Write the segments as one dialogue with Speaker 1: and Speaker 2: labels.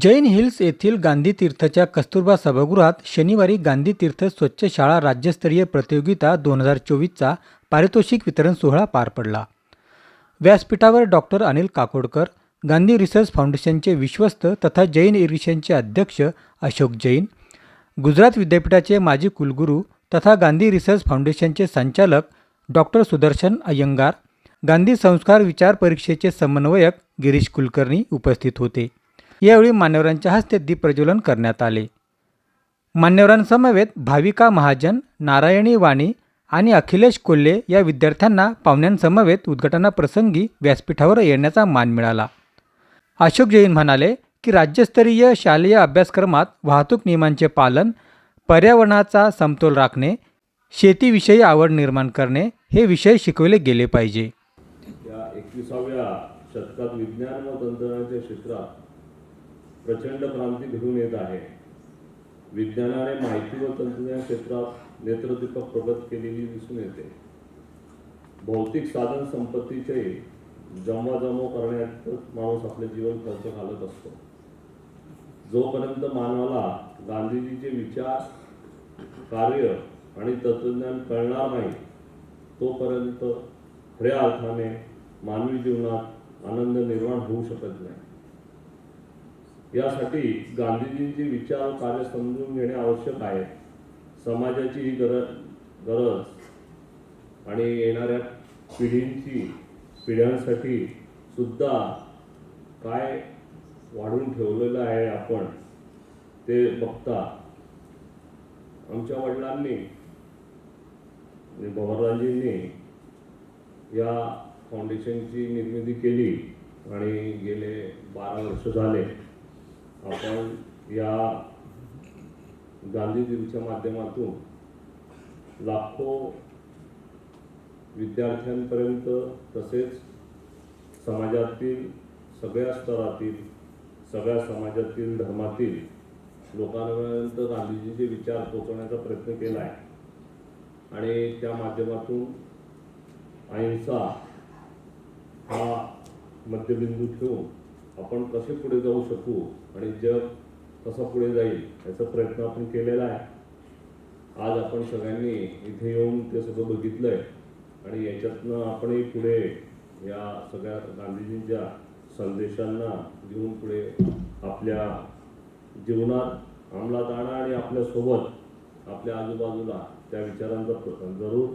Speaker 1: Jain hills येथील गांधी तीर्थच्या कस्तुरबा सभागृहात शनिवारी गांधी तीर्थ स्वच्छ शाळा राज्यस्तरीय प्रतियोगिता दोन हजार चोवीसचा पारितोषिक वितरण सोहळा पार पडला. व्यासपीठावर डॉक्टर अनिल काकोडकर गांधी रिसर्च फाउंडेशनचे विश्वस्त तथा जैन इरिशनचे अध्यक्ष अशोक जैन गुजरात विद्यापीठाचे माजी कुलगुरू तथा गांधी रिसर्च फाउंडेशनचे संचालक डॉक्टर सुदर्शन अय्यंगार गांधी संस्कार विचार परीक्षेचे समन्वयक गिरीश कुलकर्णी उपस्थित होते. यावेळी मान्यवरांच्या हस्ते दीपप्रज्वलन करण्यात आले. मान्यवरांसमवेत भाविका महाजन नारायणी वाणी आणि अखिलेश कोल्हे या विद्यार्थ्यांना पाहुण्यांसमवेत उद्घाटनाप्रसंगी व्यासपीठावर येण्याचा मान मिळाला. अशोक जैन म्हणाले की राज्यस्तरीय शालेय अभ्यासक्रमात वाहतूक नियमांचे पालन पर्यावरणाचा समतोल राखणे शेतीविषयी आवड निर्माण करणे हे विषय शिकवले गेले पाहिजे.
Speaker 2: या एकविसाव्या शतकात विज्ञान व तंत्रज्ञानाच्या क्षेत्रात प्रचंड क्रांती घडून येत आहे. विज्ञानाने माहिती व तंत्रज्ञान क्षेत्रात नेत्रदीपक प्रगत केलेली दिसून येते. भौतिक साधन संपत्तीचे जमवाजमव करण्यातच माणूस आपले जीवन खर्च घालत असतो. जोपर्यंत मानवाला गांधीजीचे विचार कार्य आणि तत्वज्ञान कळणार नाही तोपर्यंत खऱ्या अर्थाने मानवी जीवनात आनंद निर्माण होऊ शकत नाही. यासाठी गांधीजींचे विचार कार्य समजून घेणे आवश्यक आहे. समाजाची ही गरज गरज आणि येणाऱ्या पिढींची पिढ्यांसाठी सुद्धा काय वाढून ठेवलेलं आहे आपण ते बघता. आमच्या वडिलांनी भवरराजींनी या फाउंडेशनची निर्मिती केली आणि गेले बारा वर्ष झाले. आपण या गांधी माध्यमातून लाखो विद्यार्थ्यांपर्यंत तसेच समाजातील सगळ्या स्तरातील सगळ्या समाजातील धर्मातील लोकांपर्यंत गांधीजीचे विचार पोचवण्याचा प्रयत्न केला आहे आणि त्या माध्यमातून अहिंसा हा मध्यबिंदू ठेवून आपण कसे पुढे जाऊ शकू आणि जग कसं पुढे जाईल याचा प्रयत्न आपण केलेला आहे. आज आपण सगळ्यांनी इथे येऊन ते सगळं बघितलंय आणि याच्यातनं आपणही पुढे या सगळ्या गांधीजींच्या संदेशांना घेऊन पुढे आपल्या जीवनात अंमलात आणा आणि आपल्यासोबत आपल्या आजूबाजूला त्या विचारांचा जरूर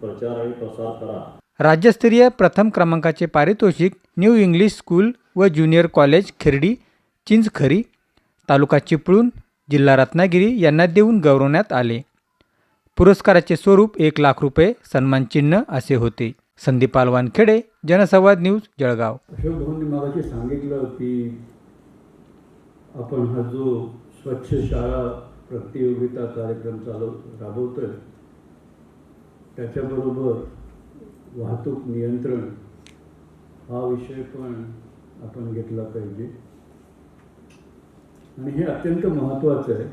Speaker 2: प्रचार आणि प्रसार करा.
Speaker 1: राज्यस्तरीय प्रथम क्रमांकाचे पारितोषिक न्यू इंग्लिश स्कूल व ज्युनियर कॉलेज खिरडी चिंचखरी तालुका चिपळूण जिल्हा रत्नागिरी यांना देऊन गौरवण्यात आले. पुरस्काराचे स्वरूप एक लाख रुपये सन्मानचिन्ह असे होते. संदीप वानखेडे जनसंवाद न्यूज जळगाव.
Speaker 3: मगाशी सांगितलं की आपण हा जो स्वच्छ शाळा प्रतियोगिता कार्यक्रम चालव राबवतोय त्याच्याबरोबर वाहतूक नियंत्रण हा विषय पण आपण घेतला पाहिजे. आणि हे अत्यंत महत्त्वाचं आहे.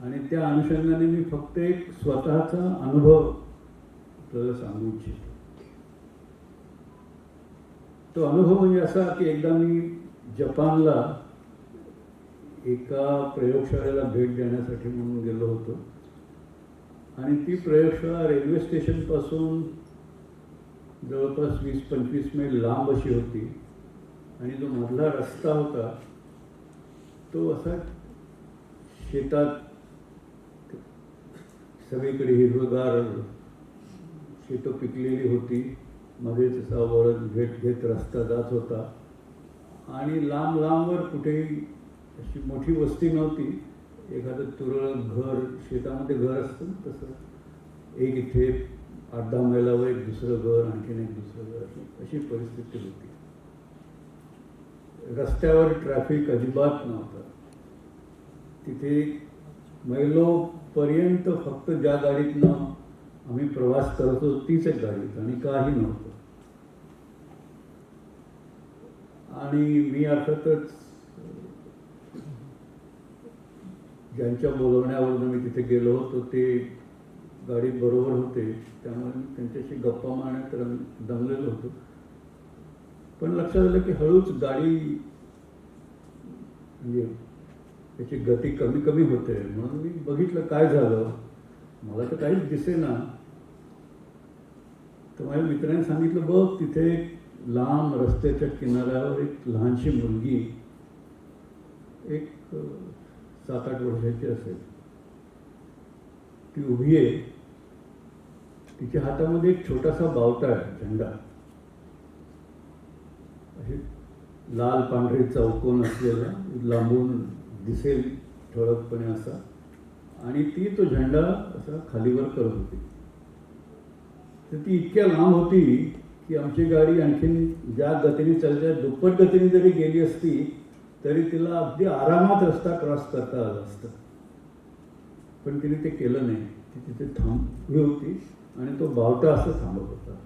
Speaker 3: आणि त्या अनुषंगाने मी फक्त एक स्वतःचा अनुभव आपल्याला सांगू इच्छितो. तो अनुभव म्हणजे असा की एकदा मी जपानला एका प्रयोगशाळेला भेट देण्यासाठी म्हणून गेलो होतो. आणि ती प्रयोगशाळा रेल्वे स्टेशनपासून जवळपास वीस पंचवीस मैल लांब अशी होती. आणि जो मधला रस्ता होता तो असा शेतात सगळीकडे हिरवगार शेतं पिकलेली होती. मध्येच असा वळत घेत घेत रस्ता जात होता. आणि लांब लांबवर कुठेही अशी मोठी वस्ती नव्हती. एखादं तुरळक घर शेतामध्ये घर असतं ना तसं. एक इथे आठ दहा मैलावर एक दुसरं घर आणखीन एक दुसरं घर. अशी अशी परिस्थिती होती. रस्त्यावर ट्रॅफिक अजिबात नव्हतं. तिथे मैलोपर्यंत फक्त ज्या गाडीतनं आम्ही प्रवास करत होतो तीच एक गाडी आणि काही नव्हतं. आणि मी अर्थातच ज्यांच्या बोलवण्यावरून मी तिथे गेलो होतो ते गाडी बरोबर होते त्यामुळे मी त्यांच्याशी गप्पा मारण्यात रंग दमलेलो होतो. पण लक्षात आलं की हळूच गाडी म्हणजे त्याची गती कमी कमी होते. म्हणून मी बघितलं काय झालं. मला तर काहीच दिसेना. तर माझ्या मित्राने सांगितलं बघ तिथे एक लांब रस्त्याच्या किनाऱ्यावर एक लहानशी मुलगी एक सात आठ वर्षाची असेल. ती उभी आहे. तिच्या हातामध्ये एक छोटासा बावटा आहे झेंडा. लाल पांढरे चौकोन असलेला लांबून दिसेल ठळकपणे असा. आणि ती तो झेंडा असा खालीवर करत होती. तर ती इतक्या लांब होती की आमची गाडी आणखीन ज्या गतीने चालत्या दुप्पट गतीने जरी गेली असती तरी तिला अगदी आरामात रस्ता क्रॉस करता आला असता. पण तिने ते केलं नाही. ती तिथे थांबली होती. आणि तो बावटा असं थांबत होता.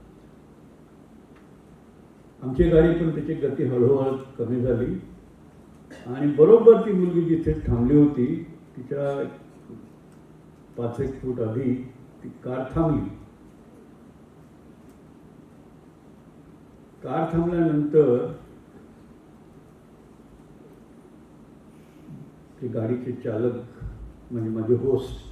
Speaker 3: आमची गाडी पण त्याची गती हळूहळू कमी झाली. आणि बरोबर ती मुलगी जिथे थांबली होती तिच्या पाच एक फूट आधी ती कार थांबली. कार थांबल्यानंतर ते गाडीचे चालक म्हणजे माझे होस्ट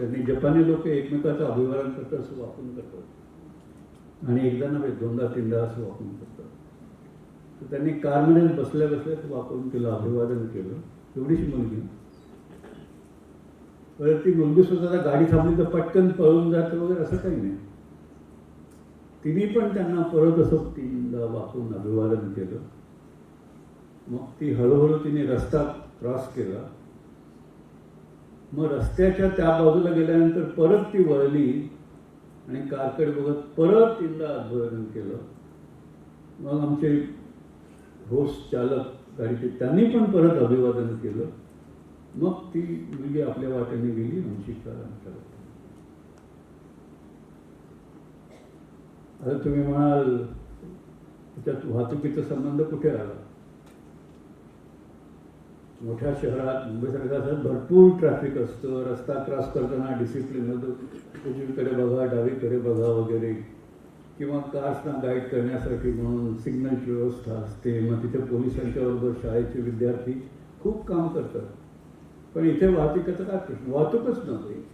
Speaker 3: त्यांनी जपानी लोक एकमेकाचं अभिवादन करतात असं वापरून करतात. आणि एकदा नव्हे दोनदा तीनदा असं वापरून करतात. तर त्यांनी कारमध्ये बसल्या बसल्या वापरून केलं अभिवादन केलं. एवढीशी मुलगी. परत ती मुलगी स्वतःला गाडी थांबली तर पटकन पळून जाते वगैरे असं काही नाही. तिने पण त्यांना परत असं तीनदा वापरून अभिवादन केलं. मग ती हळूहळू तिने रस्ता क्रॉस केला. मग रस्त्याच्या त्या बाजूला गेल्यानंतर परत ती वळली आणि कारकडे बघत परत तिला अभिवादन केलं. मग आमचे होस्ट चालक गाडीचे त्यांनी पण परत अभिवादन केलं. मग ती मुलगी आपल्या वाटेने गेली आमची कार आमच्या आता तुम्ही म्हणाल त्याच्यात वाहतुकीचा संबंध कुठे आला? मोठ्या शहरात मुंबईसारख्या शहरात भरपूर ट्रॅफिक असतं रस्ता क्रॉस करताना डिसिप्लिन होतं. उजवीकडे बघा डावीकडे बघा वगैरे. किंवा कार्सना गाईड करण्यासाठी म्हणून सिग्नलची व्यवस्था असते. मग तिथे पोलिसांच्या बरोबर शाळेचे विद्यार्थी खूप काम करतात. पण इथे वाहतुकीचा काय प्रश्न? वाहतूकच नव्हते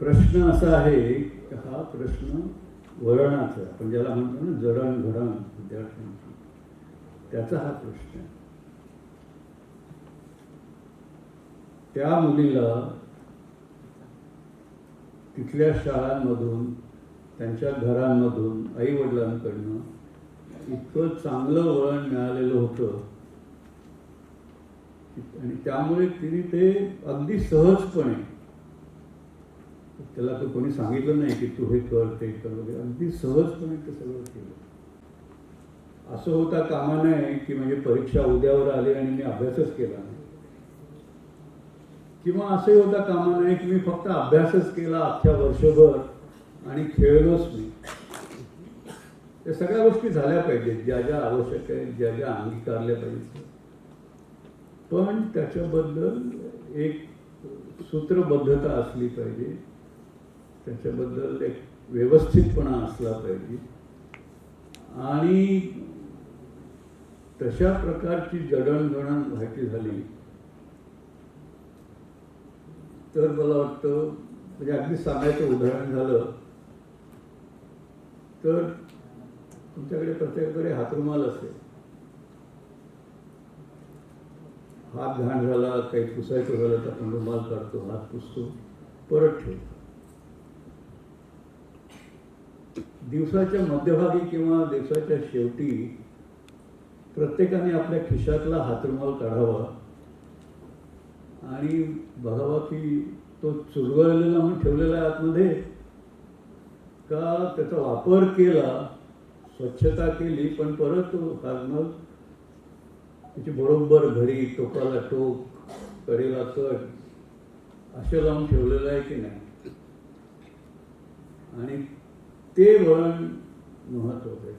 Speaker 3: प्रश्न असा आहे की हा प्रश्न वळणाचा आपण ज्याला म्हणतो ना जडणघडण विद्यार्थ्यांची. त्याचा हा प्रश्न आहे. त्या मुलीला तिथल्या शाळांमधून त्यांच्या घरांमधून आई वडिलांकडनं इतकं चांगलं वळण मिळालेलं होतं. आणि त्यामुळे तिने ते अगदी सहजपणे त्याला तर कोणी सांगितलं नाही की तू हे कर ते कर वगैरे अगदी सहजपणे ते सगळं केलं. असं होता कामा नये की म्हणजे परीक्षा उद्यावर आली आणि मी अभ्यासच केला नाही. किंवा असंही होता कामा नये की मी फक्त अभ्यासच केला अख्ख्या वर्षभर आणि खेळलोच मी. या सगळ्या गोष्टी झाल्या पाहिजेत ज्या ज्या आवश्यक आहेत ज्या ज्या अंगीकारल्या पाहिजेत. पण त्याच्याबद्दल एक सूत्रबद्धता असली पाहिजे. त्याच्याबद्दल एक व्यवस्थितपणा असला पाहिजे. आणि तशा प्रकारची जडणघडण व्हायची झाली तर मला वाटतं म्हणजे अगदी सांगायचं उदाहरण झालं तर तुमच्याकडे प्रत्येकाकडे हातरुमाल असेल. हात घाण झाला काही पुसायचं झालं तर आपण रुमाल काढतो हात पुसतो परत ठेवतो. दिवसाच्या मध्यभागी किंवा दिवसाच्या शेवटी प्रत्येकाने आपल्या खिशातला हातरुमाल काढावा आणि बघावा की तो चुरगळलेला म्हणून ठेवलेला आहे आतमध्ये का त्याचा वापर केला स्वच्छता केली पण परत तो कारण त्याची बरोबर घडी टोकाला टोक कडेला कट असं लावून ठेवलेलं आहे की नाही? आणि ते वळण महत्वाचं आहे.